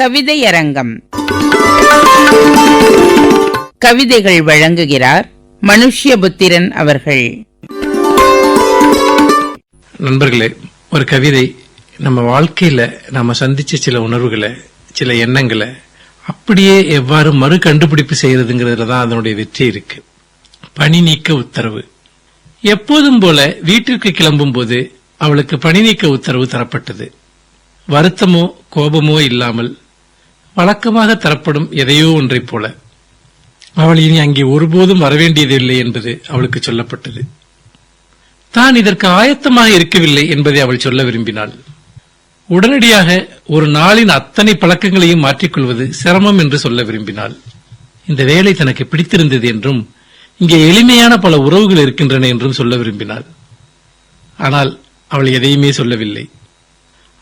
கவிதையரங்கம். கவிதைகள் வழங்குகிறார் மனுஷ்யபுத்திரன் அவர்கள். நண்பர்களே ஒரு கவிதை. நம்ம வாழ்க்கையில நம்ம சந்திச்ச சில உணர்வுகளை சில எண்ணங்களை அப்படியே எவ்வாறு மறு கண்டுபிடிப்பு செய்யறதுங்கிறதுல தான் அதனுடைய வெற்றி இருக்கு. பணி நீக்க உத்தரவு. எப்போதும் போல வீட்டிற்கு கிளம்பும் போது அவளுக்கு பணி நீக்க உத்தரவு தரப்பட்டது. வருத்தமோ கோபமோ இல்லாமல் வழக்கமாக தரப்படும் எதையோ ஒன்றைப் போல. அவள் இனி அங்கே ஒருபோதும் வரவேண்டியதில்லை என்பது அவளுக்கு சொல்லப்பட்டது. தான் இதற்கு ஆயத்தமாக இருக்கவில்லை என்பதை அவள் சொல்ல விரும்பினாள். உடனடியாக ஒரு நாளின் அத்தனை பழக்கங்களையும் மாற்றிக்கொள்வது சிரமம் என்று சொல்ல விரும்பினாள். இந்த வேலை தனக்கு பிடித்திருந்தது என்றும் இங்கே எளிமையான பல உறவுகள் இருக்கின்றன என்றும் சொல்ல விரும்பினாள். ஆனால் அவள் எதையுமே சொல்லவில்லை.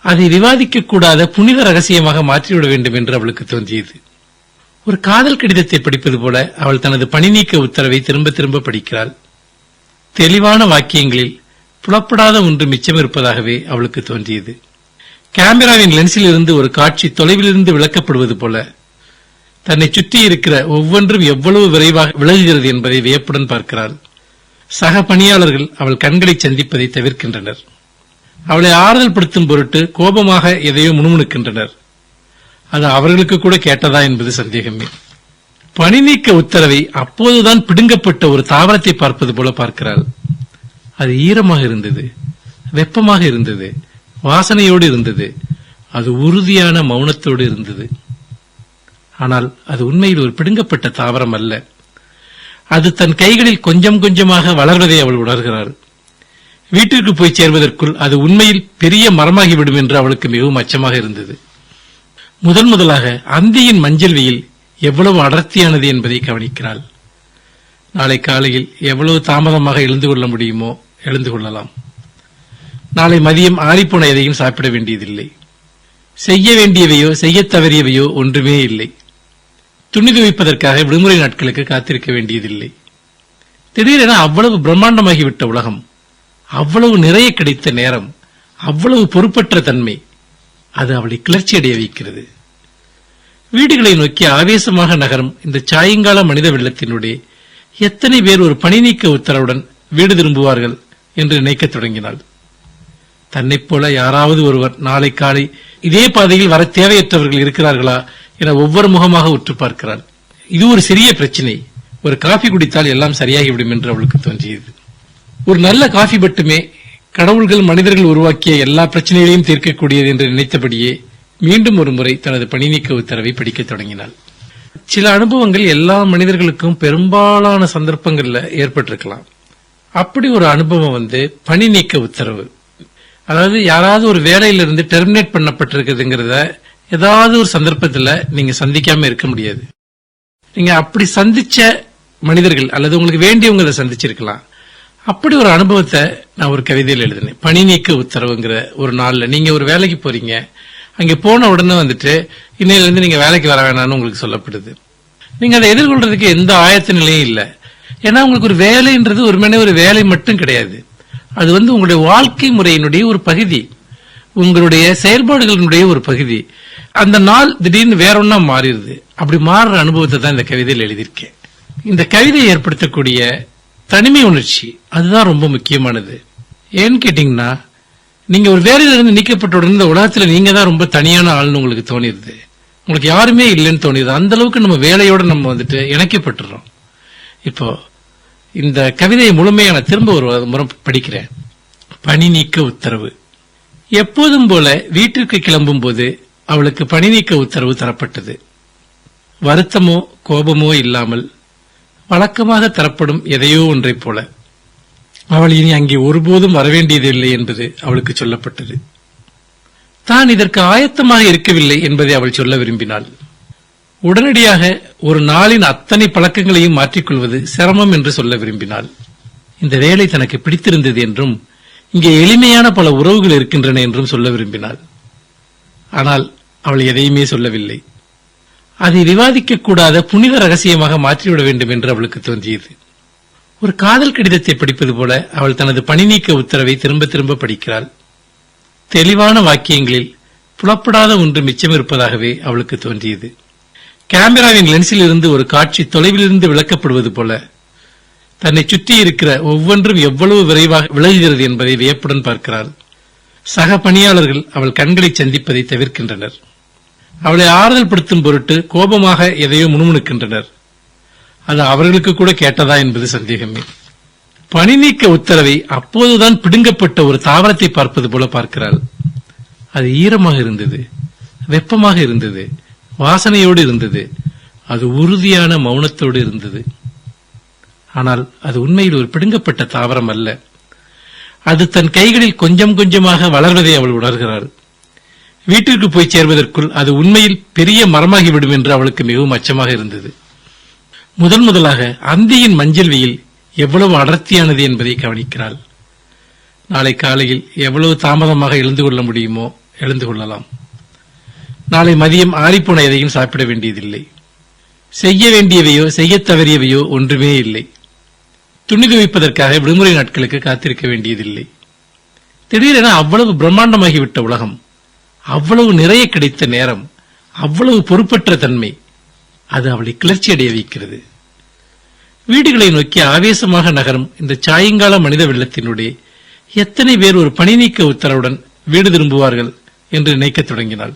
அதை விவாதிக்கக்கூடாத புனித ரகசியமாக மாற்றிவிட வேண்டும் என்று அவளுக்கு தோன்றியது. ஒரு காதல் கடிதத்தை படிப்பது போல அவள் தனது பணி நீக்க உத்தரவை திரும்ப திரும்ப படிக்கிறாள். தெளிவான வாக்கியங்களில் புலப்படாத ஒன்று மிச்சம் இருப்பதாகவே அவளுக்கு தோன்றியது. கேமராவின் லென்ஸில் இருந்து ஒரு காட்சி தொலைவிலிருந்து விளக்கப்படுவது போல தன்னை சுற்றி இருக்கிற ஒவ்வொன்றும் எவ்வளவு விரைவாக விலகுகிறது என்பதை வியப்புடன் பார்க்கிறாள். சக பணியாளர்கள் அவள் கண்களை சந்திப்பதை தவிர்க்கின்றனர். அவளை ஆறுதல் படுத்தும் பொருட்டு கோபமாக எதையோ முணுமுணுக்கின்றனர். அது அவர்களுக்கு கூட கேட்டதா என்பது சந்தேகமே. பணி நீக்க உத்தரவை அப்போதுதான் பிடுங்கப்பட்ட ஒரு தாவரத்தை பார்ப்பது போல பார்க்கிறாள். அது ஈரமாக இருந்தது வெப்பமாக இருந்தது வாசனையோடு இருந்தது அது உறுதியான மௌனத்தோடு இருந்தது. ஆனால் அது உண்மையில் ஒரு பிடுங்கப்பட்ட தாவரம் அல்ல. அது தன் கைகளில் கொஞ்சம் கொஞ்சமாக வளர்வதை அவள் உணர்கிறாள். வீட்டிற்கு போய் சேர்வதற்குள் அது உண்மையில் பெரிய மரமாகிவிடும் என்று அவளுக்கு மிகவும் அச்சமாக இருந்தது. முதன் முதலாக அந்தியின் மஞ்சள் வெயில் எவ்வளவு அடர்த்தியானது என்பதை கவனிக்கிறாள். நாளை காலையில் எவ்வளவு தாமதமாக எழுந்து கொள்ள முடியுமோ எழுந்து கொள்ளலாம். நாளை மதியம் ஆறிப்போன எதையும் சாப்பிட வேண்டியதில்லை. செய்ய வேண்டியவையோ செய்ய தவறியவையோ ஒன்றுமே இல்லை. துணி துவைப்பதற்காக விடுமுறை நாட்களுக்கு காத்திருக்க வேண்டியதில்லை. திடீரென அவ்வளவு பிரம்மாண்டமாகிவிட்ட உலகம் அவ்வளவு நிறைய கிடைத்த நேரம் அவ்வளவு பொறுப்பற்ற தன்மை அது அவளை கிளர்ச்சி அடைய வைக்கிறது. வீடுகளை நோக்கி ஆவேசமாக நகரும் இந்த சாயங்கால மனித வெள்ளத்தினுடைய எத்தனை பேர் ஒரு பணி நீக்க உத்தரவுடன் வீடு திரும்புவார்கள் என்று நினைக்கத் தொடங்கினாள். தன்னைப் போல யாராவது ஒருவர் நாளை காலை இதே பாதையில் வர தேவையற்றவர்கள் இருக்கிறார்களா என ஒவ்வொரு முகமாக உற்று பார்க்கிறாள். இது ஒரு சிறிய பிரச்சனை. ஒரு காஃபி குடித்தால் எல்லாம் சரியாகிவிடும் என்று அவளுக்கு தோன்றியது. ஒரு நல்ல காஃபி மட்டுமே கடவுள்கள் மனிதர்கள் உருவாக்கிய எல்லா பிரச்சனைகளையும் தீர்க்கக்கூடியது என்று நினைத்தபடியே மீண்டும் ஒரு முறை தனது பணி நீக்க உத்தரவை படிக்க தொடங்கினாள். சில அனுபவங்கள் எல்லா மனிதர்களுக்கும் பெரும்பாலான சந்தர்ப்பங்கள்ல ஏற்பட்டிருக்கலாம். அப்படி ஒரு அனுபவம் வந்து பணி நீக்க உத்தரவு. அதாவது யாராவது ஒரு வேலையிலிருந்து டெர்மினேட் பண்ணப்பட்டிருக்குதுங்கிறத ஏதாவது ஒரு சந்தர்ப்பத்துல நீங்க சந்திக்காம இருக்க முடியாது. நீங்க அப்படி சந்திச்ச மனிதர்கள் அல்லது உங்களுக்கு வேண்டியவங்க சந்திச்சிருக்கலாம். அப்படி ஒரு அனுபவத்தை நான் ஒரு கவிதையில் எழுதினேன். பணி நீக்க உத்தரவுங்கிற ஒரு நாளில் நீங்க ஒரு வேலைக்கு போறீங்க. அங்க போன உடனே வந்துட்டு இன்னையில இருந்து நீங்க வேலைக்கு வர வேணாம்னு உங்களுக்கு சொல்லப்படுது. நீங்க அதை எதிர்கொள்றதுக்கு எந்த ஆயத்த நிலையும் இல்லை. ஏன்னா உங்களுக்கு ஒரு வேலைன்றது ஒரு மணி ஒரு வேலை மட்டும் கிடையாது. அது வந்து உங்களுடைய வாழ்க்கை முறையினுடைய ஒரு பகுதி. உங்களுடைய செயல்பாடுகளினுடைய ஒரு பகுதி. அந்த நாள் திடீர்னு வேற ஒண்ணா மாறிடுது. அப்படி மாறுற அனுபவத்தை தான் இந்த கவிதையில் எழுதியிருக்கேன். இந்த கவிதை ஏற்படுத்தக்கூடிய தனிமை உணர்ச்சி. அதுதான் ரொம்ப முக்கியமானது. ஏன்னு கேட்டீங்கன்னா நீங்க ஒரு வேலையில இருந்து நீக்கப்பட்ட உடனே இந்த உலகத்துல நீங்க தான் ரொம்ப தனியான ஆள்னு உங்களுக்கு தோணிடுது உங்களுக்கு யாருமே இல்லைன்னு தோணிடுது அந்த அளவுக்கு நம்ம வேலையோட நம்ம வந்துட்டு இணைக்கப்பட்டுறோம். இப்போ இந்த கவிதையை முழுமையான திரும்ப ஒரு முறை படிக்கிறேன். பணி நீக்க உத்தரவு. எப்போதும் போல வீட்டிற்கு கிளம்பும் போது அவளுக்கு பணி நீக்க உத்தரவு தரப்பட்டது. வருத்தமோ கோபமோ இல்லாமல் வழக்கமாக தரப்படும் எதையோ ஒன்றைப் போல. அவள் இனி அங்கே ஒருபோதும் வரவேண்டியதில்லை என்பது அவளுக்கு சொல்லப்பட்டது. தான் இதற்கு ஆயத்தமாக இருக்கவில்லை என்பதை அவள் சொல்ல விரும்பினாள். உடனடியாக ஒரு நாளின் அத்தனை பழக்கங்களையும் மாற்றிக்கொள்வது சிரமம் என்று சொல்ல விரும்பினாள். இந்த வேலை தனக்கு பிடித்திருந்தது என்றும் இங்கே எளிமையான பல உறவுகள் இருக்கின்றன என்றும் சொல்ல விரும்பினாள். ஆனால் அவள் எதையுமே சொல்லவில்லை. அதை விவாதிக்கக்கூடாத புனித ரகசியமாக மாற்றிவிட வேண்டும் என்று அவளுக்கு தோன்றியது. ஒரு காதல் கடிதத்தை படிப்பது போல அவள் தனது பணி நீக்க உத்தரவை திரும்ப திரும்ப படிக்கிறாள். தெளிவான வாக்கியங்களில் புலப்படாத ஒன்று மிச்சம் இருப்பதாகவே அவளுக்கு தோன்றியது. கேமராவின் லென்ஸில் இருந்து ஒரு காட்சி தொலைவிலிருந்து விளக்கப்படுவது போல தன்னை சுற்றி இருக்கிற ஒவ்வொன்றும் எவ்வளவு விரைவாக விலகுகிறது என்பதை வியப்புடன் பார்க்கிறாள். சக பணியாளர்கள் அவள் கண்களை சந்திப்பதை தவிர்க்கின்றனர். அவளை ஆறுதல் படுத்தும் பொருட்டு கோபமாக எதையோ முணுமுணுக்கின்றனர். அது அவர்களுக்கு கூட கேட்டதா என்பது சந்தேகமே. பணி நீக்க உத்தரவை அப்போதுதான் பிடுங்கப்பட்ட ஒரு தாவரத்தை பார்ப்பது போல பார்க்கிறாள். அது ஈரமாக இருந்தது வெப்பமாக இருந்தது வாசனையோடு இருந்தது அது உறுதியான மௌனத்தோடு இருந்தது. ஆனால் அது உண்மையில் ஒரு பிடுங்கப்பட்ட தாவரம் அல்ல. அது தன் கைகளில் கொஞ்சம் கொஞ்சமாக வளர்வதை அவள் உணர்கிறாள். வீட்டிற்கு போய் சேர்வதற்குள் அது உண்மையில் பெரிய மரமாகிவிடும் என்று அவளுக்கு மிகவும் அச்சமாக இருந்தது. முதன் முதலாக அந்தியின் மஞ்சள் வெயில் எவ்வளவு அடர்த்தியானது என்பதை கவனிக்கிறாள். நாளை காலையில் எவ்வளவு தாமதமாக எழுந்து கொள்ள முடியுமோ எழுந்து கொள்ளலாம். நாளை மதியம் ஆறிப்போன எதையும் சாப்பிட வேண்டியதில்லை. செய்ய வேண்டியவையோ செய்யத் தவறியவையோ ஒன்றுமே இல்லை. துணி துவைப்பதற்காக விடுமுறை நாட்களுக்கு காத்திருக்க வேண்டியதில்லை. திடீரென அவ்வளவு பிரம்மாண்டமாகிவிட்ட உலகம் அவ்வளவு நிறைய கிடைத்த நேரம் அவ்வளவு பொறுப்பற்ற தன்மை அது அவளை கிளர்ச்சி அடைய வைக்கிறது. வீடுகளை நோக்கி ஆவேசமாக நகரும் இந்த சாயங்கால மனித வெள்ளத்தினுடைய எத்தனை பேர் ஒரு பணி நீக்க உத்தரவுடன் வீடு திரும்புவார்கள் என்று நினைக்கத் தொடங்கினாள்.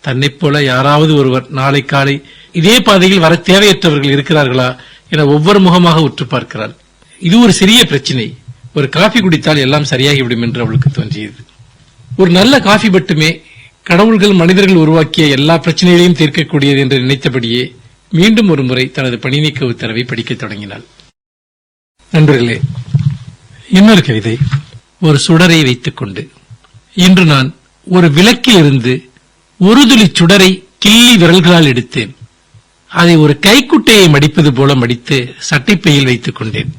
தன்னைப் போல யாராவது ஒருவர் நாளை காலை இதே பாதையில் வர தேவையற்றவர்கள் இருக்கிறார்களா என ஒவ்வொரு முகமாக உற்று பார்க்கிறாள். இது ஒரு சிறிய பிரச்சினை. ஒரு காஃபி குடித்தால் எல்லாம் சரியாகிவிடும் என்று அவளுக்கு தோன்றியது. ஒரு நல்ல காஃபி மட்டுமே கடவுள்கள் மனிதர்கள் உருவாக்கிய எல்லா பிரச்சனைகளையும் தீர்க்கக்கூடியது என்று நினைத்தபடியே மீண்டும் ஒரு முறை தனது பணி நீக்க உத்தரவை படிக்கத் தொடங்கினாள். நண்பர்களே இன்னொரு கவிதை ஒரு சுடரை வைத்துக் கொண்டு. இன்று நான் ஒரு விளக்கிலிருந்து ஒரு துளி சுடரை கிள்ளி விரல்களால் எடுத்தேன். அதை ஒரு கைக்குட்டையை மடிப்பது போல மடித்து சட்டைப்பையில் வைத்துக் கொண்டேன்.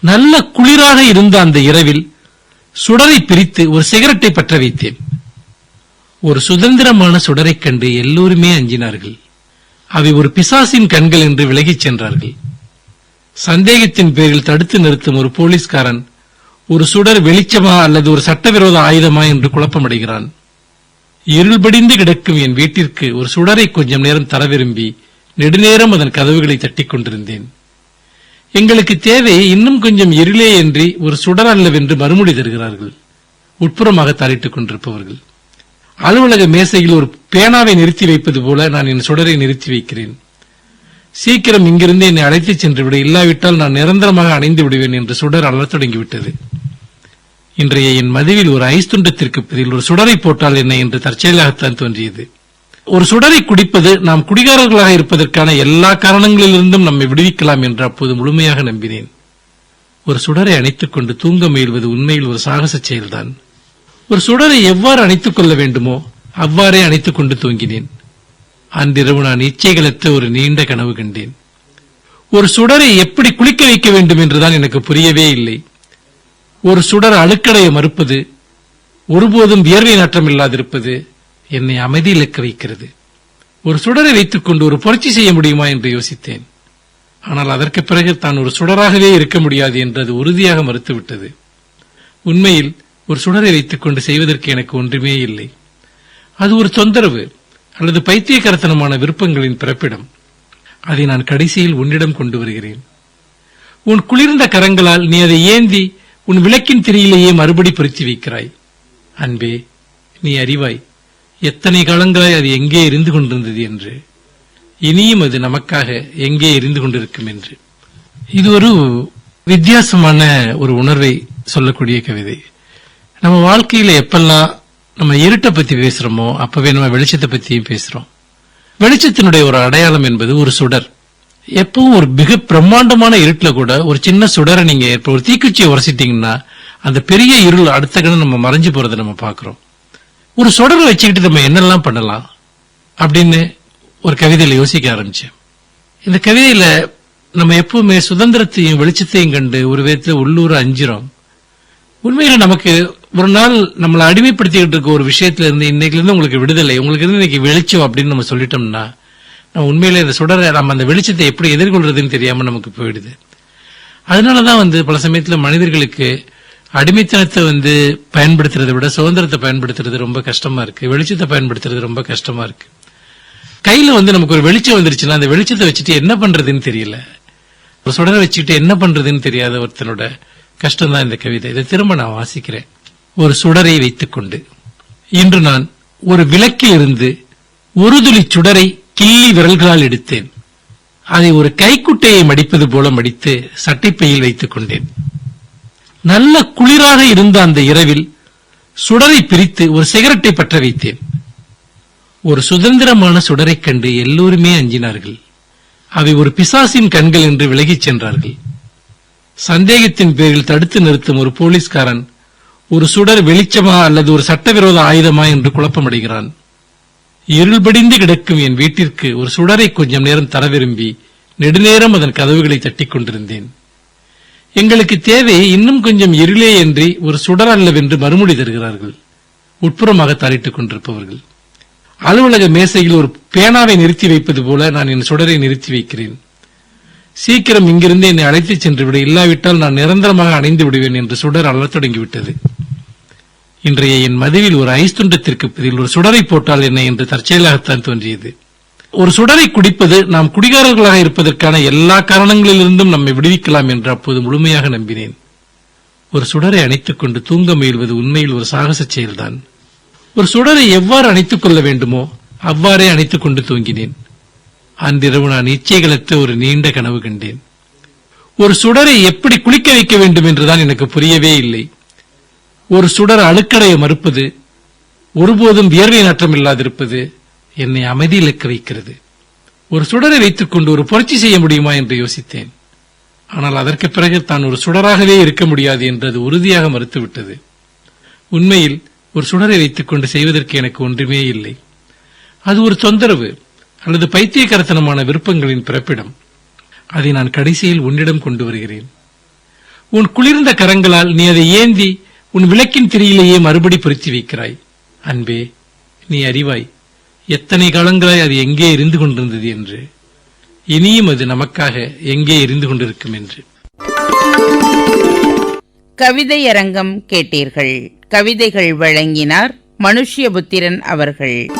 நல்ல குளிராக இருந்த அந்த இரவில் சுடரை பிரித்து ஒரு சிகரெட்டை பற்ற வைத்தேன். ஒரு சுதந்திரமான சுடரைக் கண்டு எல்லோருமே அஞ்சினார்கள். அவை ஒரு பிசாசின் கண்கள் என்று விலகிச் சென்றார்கள். சந்தேகத்தின் பேரில் தடுத்து நிறுத்தும் ஒரு போலீஸ்காரன் ஒரு சுடர் வெளிச்சமா அல்லது ஒரு சட்டவிரோத ஆயுதமா என்று குழப்பமடைகிறான். இருள்படிந்து கிடக்கும் என் வீட்டிற்கு ஒரு சுடரை கொஞ்சம் நேரம் தர விரும்பி நெடுநேரம் அதன் கதவுகளை தட்டிக் கொண்டிருந்தேன். எங்களுக்கு தேவை இன்னும் கொஞ்சம் இருளே என்று ஒரு சுடர் அல்லவென்று மறுமொழி தருகிறார்கள். உட்புறமாக தாளிட்டுக் கொண்டிருப்பவர்கள். அலுவலக மேசையில் ஒரு பேனாவை நிறுத்தி வைப்பது போல நான் என் சுடரை நிறுத்தி வைக்கிறேன். சீக்கிரம் இங்கிருந்து என்னை அழைத்துச் சென்று விட இல்லாவிட்டால் நான் நிரந்தரமாக அணைந்து விடுவேன் என்று சுடர் அலறத் தொடங்கிவிட்டது. இன்றைய என் மதுவில் ஒரு ஐஸ் துண்டத்திற்கு பதில் ஒரு சுடரை போட்டால் என்ன என்று தற்செயலாகத்தான் தோன்றியது. ஒரு சுடரை குடிப்பது நாம் குடிகாரர்களாக இருப்பதற்கான எல்லா காரணங்களிலிருந்தும் நம்மை விடுவிக்கலாம் என்று அப்போது முழுமையாக நம்பினேன். ஒரு சுடரை அணைத்துக் கொண்டு தூங்க முயல்வது உண்மையில் ஒரு சாகச செயல்தான். ஒரு சுடரை எவ்வாறு அணைத்துக் கொள்ள வேண்டுமோ அவ்வாறே அணைத்துக் கொண்டு தூங்கினேன். அன்றிரவு நான் இச்சைகளற்ற ஒரு நீண்ட கனவு கண்டேன். ஒரு சுடரை எப்படி குளிக்க வைக்க வேண்டும் என்றுதான் எனக்கு புரியவே இல்லை. ஒரு சுடர் அழுக்கடைய மறுப்பது ஒருபோதும் வியர்வை நாற்றம் இல்லாதிருப்பது என்னை அமைதி இழக்க வைக்கிறது. ஒரு சுடரை வைத்துக் கொண்டு ஒரு புரட்சி செய்ய முடியுமா என்று யோசித்தேன். ஆனால் அதற்கு பிறகு தான் ஒரு சுடராகவே இருக்க முடியாது என்று அது உறுதியாக மறுத்துவிட்டது. உண்மையில் ஒரு சுடரை வைத்துக் கொண்டு செய்வதற்கு எனக்கு ஒன்றுமே இல்லை. அது ஒரு தொந்தரவு அல்லது பைத்தியக்கரத்தனமான விருப்பங்களின் பிறப்பிடம். அதை நான் கடைசியில் உன்னிடம் கொண்டு வருகிறேன். உன் குளிர்ந்த கரங்களால் நீ அதை ஏந்தி உன் விளக்கின் திரையிலேயே மறுபடி பொருத்தி வைக்கிறாய். அன்பே நீ அறிவாய். எத்தனை காலங்களாய் அது எங்கே இருந்து கொண்டிருந்தது என்று இனியும் அது நமக்காக எங்கே இருந்து கொண்டிருக்கும் என்று. இது ஒரு வித்தியாசமான ஒரு உணர்வை சொல்லக்கூடிய கவிதை. நம்ம வாழ்க்கையில எப்பெல்லாம் நம்ம இருட்டை பத்தி பேசுறோமோ அப்பவே நம்ம வெளிச்சத்தை பத்தியும் பேசுறோம். வெளிச்சத்தினுடைய ஒரு அடையாளம் என்பது ஒரு சுடர். எப்பவும் ஒரு மிக பிரம்மாண்டமான இருட்டில் கூட ஒரு சின்ன சுடரை நீங்க இப்ப ஒரு தீக்குச்சியை உரசிட்டீங்கன்னா அந்த பெரிய இருள் அடுத்த கணம் நம்ம மறைஞ்சு போறதை நம்ம பார்க்குறோம். ஒரு சுடரை வச்சுக்கிட்டு நம்ம என்னெல்லாம் பண்ணலாம் அப்படின்னு ஒரு கவிதையில யோசிக்க ஆரம்பிச்சேன். இந்த கவிதையில நம்ம எப்பவுமே சுதந்திரத்தையும் வெளிச்சத்தையும் கண்டு ஒரு விதத்துல உள்ளூர் அஞ்சிரும் உண்மையில நமக்கு ஒரு நாள் நம்மளை அடிமைப்படுத்திக்கிட்டு இருக்க ஒரு விஷயத்துல இருந்து இன்னைக்குல இருந்து உங்களுக்கு விடுதலை உங்களுக்கு இருந்து இன்னைக்கு வெளிச்சம் அப்படின்னு நம்ம சொல்லிட்டோம்னா நம்ம உண்மையில இந்த சுடரை நம்ம அந்த வெளிச்சத்தை எப்படி எதிர்கொள்றதுன்னு தெரியாம நமக்கு போயிடுது. அதனாலதான் வந்து பல சமயத்துல மனிதர்களுக்கு அடிமைத்தனத்தை வந்து பயன்படுத்துறதை விட சுதந்திரத்தை பயன்படுத்துறது ரொம்ப கஷ்டமா இருக்கு. வெளிச்சத்தை பயன்படுத்துறது ரொம்ப கஷ்டமா இருக்கு. கையில வந்து நமக்கு ஒரு வெளிச்சம் வந்துருச்சுன்னா அந்த வெளிச்சத்தை வச்சுட்டு என்ன பண்றதுன்னு தெரியல. ஒரு சுடரை வச்சுக்கிட்டு என்ன பண்றதுன்னு தெரியாத ஒருத்தனோட கஷ்டம் தான் இந்த கவிதை. இதை திரும்ப நான் வாசிக்கிறேன். ஒரு சுடரை வைத்துக்கொண்டு. இன்று நான் ஒரு விளக்கிலிருந்து ஒரு துளி சுடரை கிள்ளி விரல்களால் எடுத்தேன். அதை ஒரு கைக்குட்டையை மடிப்பது போல மடித்து சட்டைப்பையில் வைத்துக் கொண்டேன் நல்ல குளிராக இருந்த அந்த இரவில் சுடரை பிரித்து ஒரு சிகரெட்டை பற்ற வைத்தேன். ஒரு சுதந்திரமான சுடரைக் கண்டு எல்லோருமே அஞ்சினார்கள். அவை ஒரு பிசாசின் கண்கள் என்று விலகிச் சென்றார்கள். சந்தேகத்தின் பேரில் தடுத்து நிறுத்தும் ஒரு போலீஸ்காரன் ஒரு சுடர் வெளிச்சமா அல்லது ஒரு சட்டவிரோத ஆயுதமா என்று குழப்பமடைகிறான். இருள்படிந்து கிடக்கும் என் வீட்டிற்கு ஒரு சுடரை கொஞ்சம் நேரம் தர விரும்பி நெடுநேரம் அதன் கதவுகளை தட்டிக் கொண்டிருந்தேன். எங்களுக்கு தேவை இன்னும் கொஞ்சம் இருளே என்று ஒரு சுடர் அல்லவென்று மறுமொழி தருகிறார்கள். உட்புறமாக தாளிட்டுக் கொண்டிருப்பவர்கள். அலுவலக மேசையில் ஒரு பேனாவை நிறுத்தி வைப்பது போல நான் என் சுடரை நிறுத்தி வைக்கிறேன். சீக்கிரம் இங்கிருந்து என்னை அழைத்துச் சென்று விட இல்லாவிட்டால் நான் நிரந்தரமாக அணைந்து விடுவேன் என்று சுடர் அழத் தொடங்கிவிட்டது. இன்றைய என் மதுவில் ஒரு ஐஸ் துண்டத்திற்கு பதில் ஒரு சுடரை போட்டால் என்ன என்று தற்செயலாகத்தான் தோன்றியது. ஒரு சுடரை குடிப்பது நாம் குடிகாரர்களாக இருப்பதற்கான எல்லா காரணங்களிலிருந்தும் நம்மை விடுவிக்கலாம் என்று அப்போது முழுமையாக நம்பினேன். ஒரு சுடரை அணைத்துக் கொண்டு தூங்க முயல்வது உண்மையில் ஒரு சாகச செயல்தான். ஒரு சுடரை எவ்வாறு அணைத்துக் கொள்ள வேண்டுமோ அவ்வாறே அணைத்துக் கொண்டு தூங்கினேன். அன்றிரவு நான் இச்சைகளற்ற ஒரு நீண்ட கனவு கண்டேன். ஒரு சுடரை எப்படி குளிக்க வைக்க வேண்டும் என்றுதான் எனக்கு புரியவே இல்லை. ஒரு சுடர் அழுக்கடைய மறுப்பது ஒருபோதும் வியர்வை நாற்றம் இல்லாதிருப்பது என்னை அமைதியில் இழக்க வைக்கிறது. ஒரு சுடரை வைத்துக் கொண்டு ஒரு புரட்சி செய்ய முடியுமா என்று யோசித்தேன். ஆனால் அதற்கு பிறகு தான் ஒரு சுடராகவே இருக்க முடியாது என்று அது உறுதியாக மறுத்துவிட்டது. உண்மையில் ஒரு சுடரை வைத்துக் கொண்டு செய்வதற்கு எனக்கு ஒன்றுமே இல்லை. அது ஒரு தொந்தரவு அல்லது பைத்தியகரத்தனமான விருப்பங்களின் பிறப்பிடம். அதை நான் கடைசியில் உன்னிடம் கொண்டு வருகிறேன். உன் குளிர்ந்த கரங்களால் நீ அதை ஏந்தி உன் விளக்கின் திரியிலேயே மறுபடி பொருத்தி வைக்கிறாய். அன்பே நீ அறிவாய். எத்தனை காலங்களாய் அது எங்கே எரிந்து கொண்டிருந்தது என்று இனியும் அது நமக்காக எங்கே எரிந்து கொண்டிருக்கும் என்று. கவிதையரங்கம் கேட்டீர்கள். கவிதைகள் வழங்கினார் மனுஷ்யபுத்திரன் அவர்கள்.